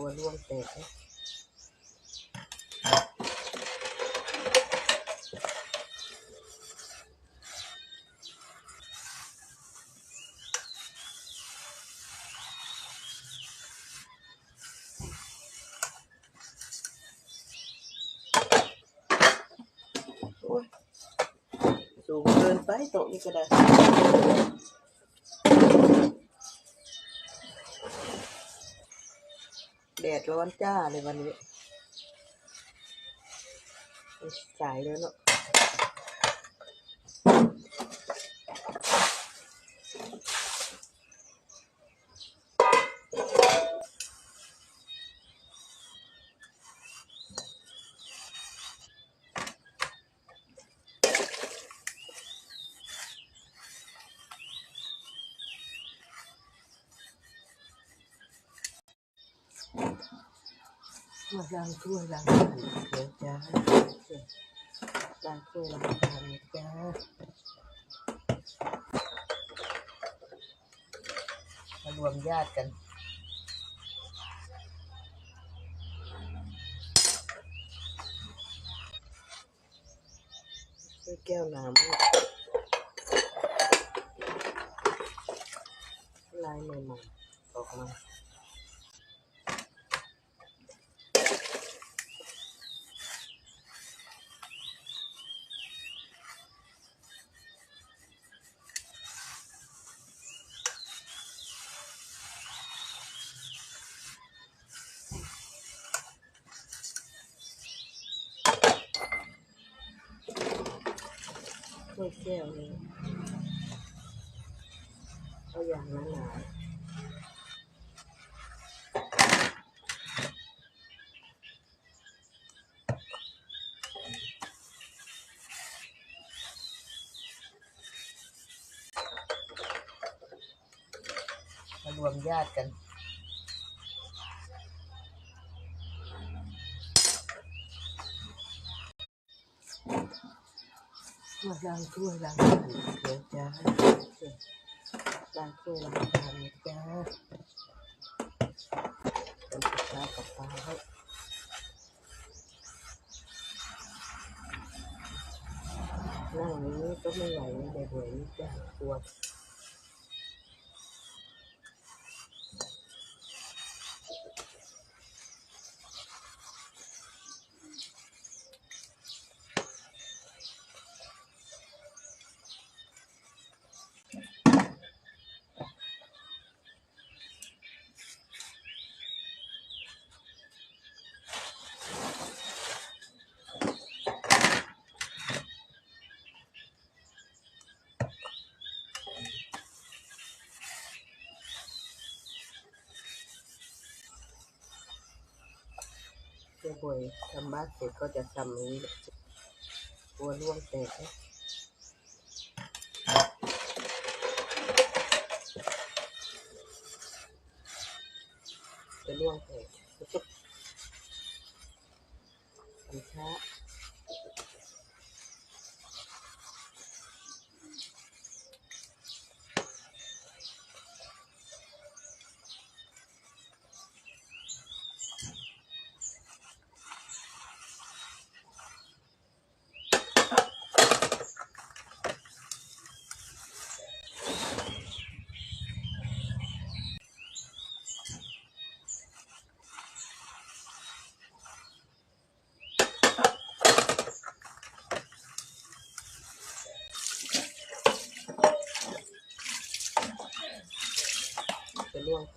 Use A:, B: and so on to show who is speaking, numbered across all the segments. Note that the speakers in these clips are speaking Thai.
A: ลัวร่วงแตกนะโอ้ยสูงเกินไปโต๊ะนี้ก็ได้ แดดร้อนจ้าเลยวันนี้ สายแล้วเนาะ มาล้างถ้วยล้างจานเดี๋ยวจ้าล้างถ้วยล้างจานจ้ามา รวมญาติกันด้วยแก้วน้ำลายใหม่ๆออกมา แก้วนี้เอาอย่างนั้นหนาๆมารวมญาติกัน มาล้างถ้วยล้างจานเดี๋ยวจ้าล้างถ้วยล้างจานจ้าเป็นข้าวกับปลาให้นั่งอย่างนี้ก็ไม่ไหวเลยหวยนี่จ้าปวด เจ้าบ่อยทำบ้านเสร็จก็จะทำนี้ตัวร่วงแตกนะจะร่วงแตกทำช้าจะร่วงแต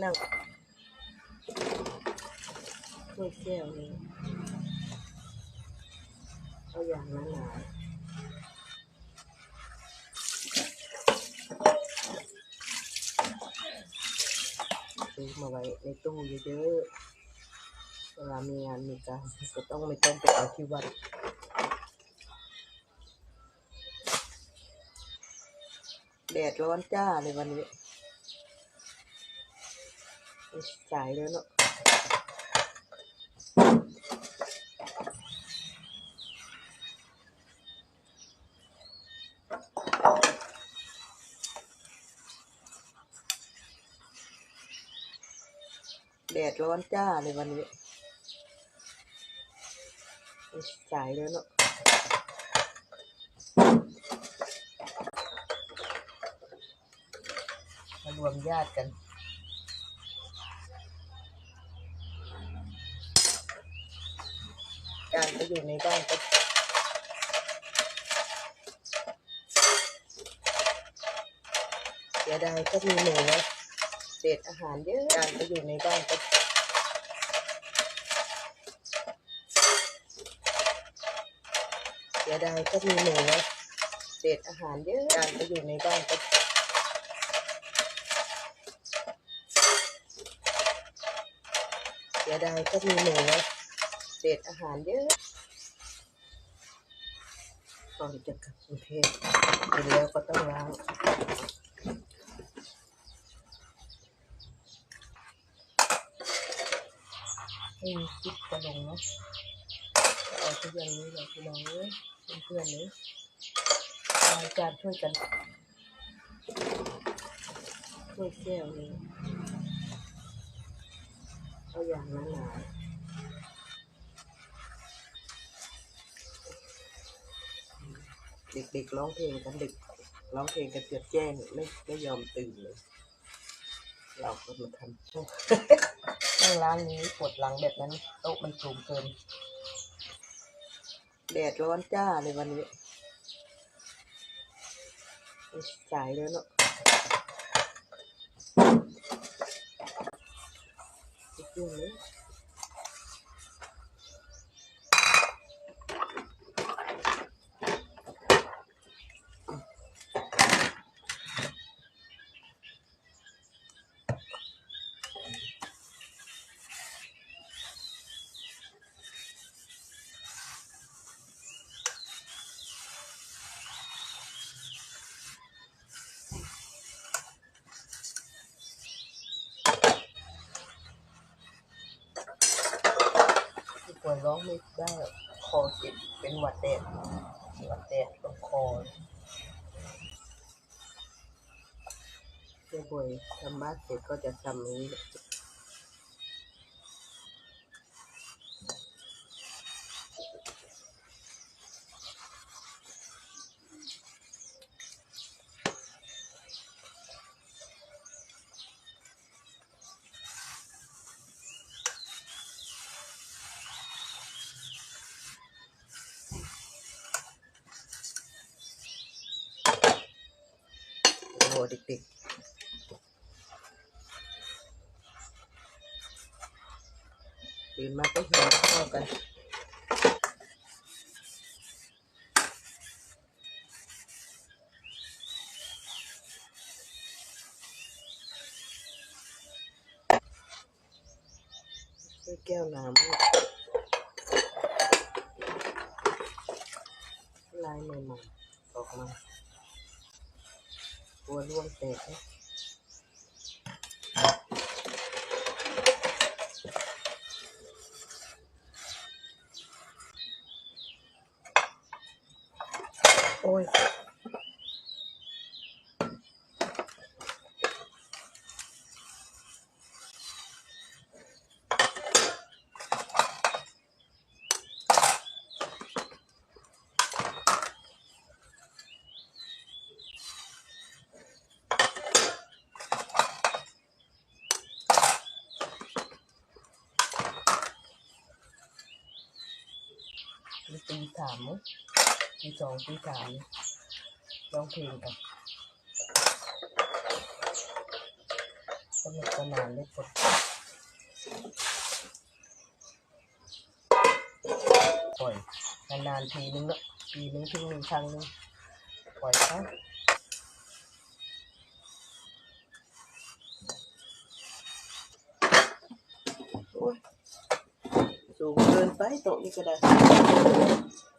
A: นั่งกลัวนั่งถ้วยแก้วนี้เอาอย่างนั้นหนาซื้อมาไว้ในตู้เยอะๆ เวลามีงานมีการก็ต้องไม่ต้องไปเอาที่วัดแดดร้อนจ้าเลยวันนี้ สายแล้วเนาะแดดร้อนจ้าเลยวันนี้สายแล้วเนาะมารวมญาติกัน การไปอยู่ในบ้านก็เสียดายก็มีหนูนะเศษอาหารเยอะการไปอยู่ในบ้านก็เสียดายก็มีหนูนะเศษอาหารเยอะการไปอยู่ในบ้านก็เสียดายก็มีหนูนะ เศษอาหารเยอะก่อนจะกลับกรุงเทพกินแล้วก็ต้องล้างให้มีคลิปจะลงเนาะเอาทุกอย่างนี้เลยพี่น้องเอ้ยเพื่อนๆเลยรายการช่วยกันช่วยแก้วเลยเอาอย่างนั้นหนา เด็กๆร้องเพลงกันเด็กร้องเพลงกันเกือบแจ้งไม่ไม่ยอมตื่นเลย เราก็มาทำนั่งร้านนี้ปวดหลังแบบนั้น โต๊ะมันสูงเกิน แดดร้อนจ้าเลยวันนี้สายแล้วเนาะอีกเรื่องนึงที่ ป่วยร้องไม่ได้คอเจ็บเป็นหวัดแดดหวัดแดดตรงคอเจ้าป่วยทำบ้านเสร็จก็จะทำนี้ โอ้โหเด็กๆตื่นมาก็หิวข้าวกันด้วยแก้วน้ำลายใหม่ๆออกมา ตัวร่วงแตกโอ้ย มีตี สามมั้งตีสองตีสามร้องเพลงกันสนุกสนานเลยกดปล่อยนานๆทีนึงละปีนึงถึงหนึ่งครั้งนึงปล่อยเข をご分配といください。